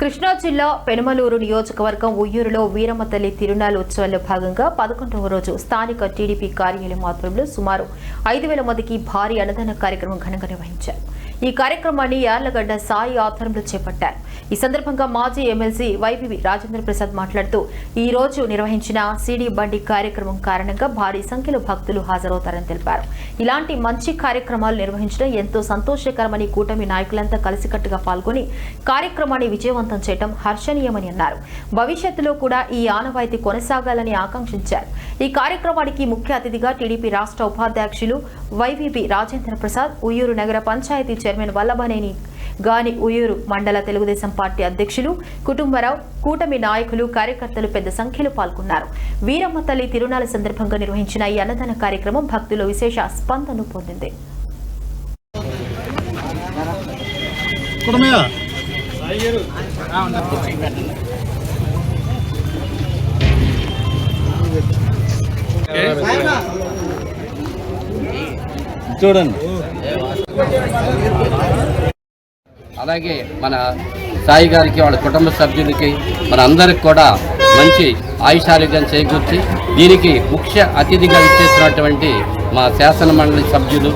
కృష్ణా జిల్లా పెనమలూరు నియోజకవర్గం ఉయ్యూరులో వీరమ్మ తల్లి తిరునాళ్ళ ఉత్సవాల్లో భాగంగా పదకొండవ రోజు స్థానిక టీడీపీ కార్యాలయం ఆధ్వర్యంలో సుమారు ఐదు వేల మందికి భారీ అన్నదాన కార్యక్రమం ఘనంగా నిర్వహించారు. ఈ కార్యక్రమాన్ని యార్లగడ్డ సాయి ఆధ్వర్యంలో చేపట్టారు. ఈ సందర్భంగా మాజీ ఎమ్మెల్సీ వైవివి రాజేంద్ర ప్రసాద్ మాట్లాడుతూ ఈ రోజు నిర్వహించిన సిడి బండి కార్యక్రమం కారణంగా భారీ సంఖ్యలో భక్తులు హాజరవుతారని తెలిపారు. ఇలాంటి మంచి కార్యక్రమాలు నిర్వహించడం ఎంతో సంతోషకరమని కూటమి నాయకులంతా కలిసికట్టుగా పాల్గొని కార్యక్రమాన్ని విజయవంతం చేయడం హర్షణీయమని అన్నారు. భవిష్యత్తులో కూడా ఈ ఆనవాయితీ కొనసాగాలని ఆకాంక్షించారు. ఈ కార్యక్రమానికి ముఖ్య అతిథిగా టీడీపీ రాష్ట్ర ఉపాధ్యక్షులు వైవీపీ రాజేంద్ర ప్రసాద్ ఉయ్యూరు నగర పంచాయతీ చైర్మన్ వల్లభనేని గాని ఉయ్యూరు మండల తెలుగుదేశం పార్టీ అధ్యక్షులు కుటుంబరావు కూటమి నాయకులు కార్యకర్తలు పెద్ద సంఖ్యలో పాల్గొన్నారు. వీరమ్మ తల్లి తిరునాళ సందర్భంగా నిర్వహించిన ఈ అన్నదాన కార్యక్రమం భక్తుల విశేష స్పందన పొందింది. చూడండి. అలాగే మన సాయి గారికి వాళ్ళ కుటుంబ సభ్యులకి మన అందరికి కూడా మంచి ఆయుషారోగ్యం చేకూర్చి దీనికి ముఖ్య అతిథిగా ఇచ్చేసినటువంటి మా శాసన మండలి సభ్యులు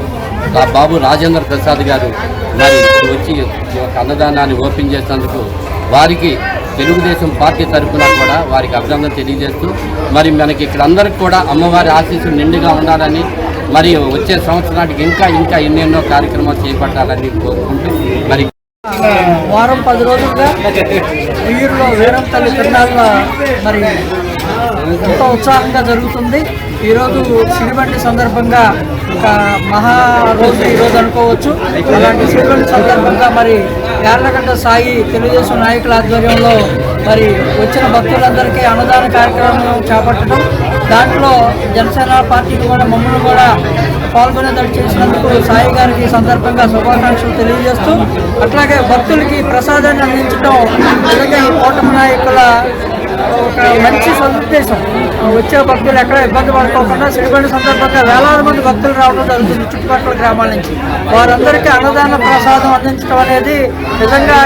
మా బాబు రాజేంద్ర ప్రసాద్ గారు మరి వచ్చి ఒక అన్నదానాన్ని ఓపెన్ చేసినందుకు వారికి తెలుగుదేశం పార్టీ తరఫున కూడా వారికి అభినందన తెలియజేస్తూ మరి మనకి ఇక్కడ అందరికి కూడా అమ్మవారి ఆశీస్సులు నిండుగా ఉండాలని మరియు వచ్చే సంవత్సరానికి ఇంకా ఇంకా ఎన్నెన్నో కార్యక్రమాలు చేపట్టాలని కోరుకుంటూ వారం పది రోజులుగా ఉయ్యూరులో వీరం తల్లి తిరునాళ్ళ మరి ఎంతో ఉత్సాహంగా జరుగుతుంది. ఈరోజు సిరిబండి సందర్భంగా ఒక మహా రోజు ఈరోజు అనుకోవచ్చు. అలాంటి సిరిబండి సందర్భంగా మరి యార్లగడ్డ సాయి తెలుగుదేశం నాయకుల ఆధ్వర్యంలో మరి వచ్చిన భక్తులందరికీ అన్నదాన కార్యక్రమం చేపట్టడం దాంట్లో జనసేన పార్టీకి కూడా మమ్మల్ని కూడా పాల్గొనేటట్టు చేసినందుకు సాయి గారికి సందర్భంగా శుభాకాంక్షలు తెలియజేస్తూ అట్లాగే భక్తులకి ప్రసాదాన్ని అందించడం అలాగే ఈ కూటమి నాయకుల ఒక మంచి సదుద్దేశం. వచ్చే భక్తులు ఎక్కడ ఇబ్బంది పడుకోకుండా సిరిబండి సందర్భంగా వేలాది మంది భక్తులు రావడం జరుగుతుంది చుట్టుపక్కల గ్రామాల నుంచి. వారందరికీ అన్నదాన ప్రసాదం అందించడం అనేది నిజంగా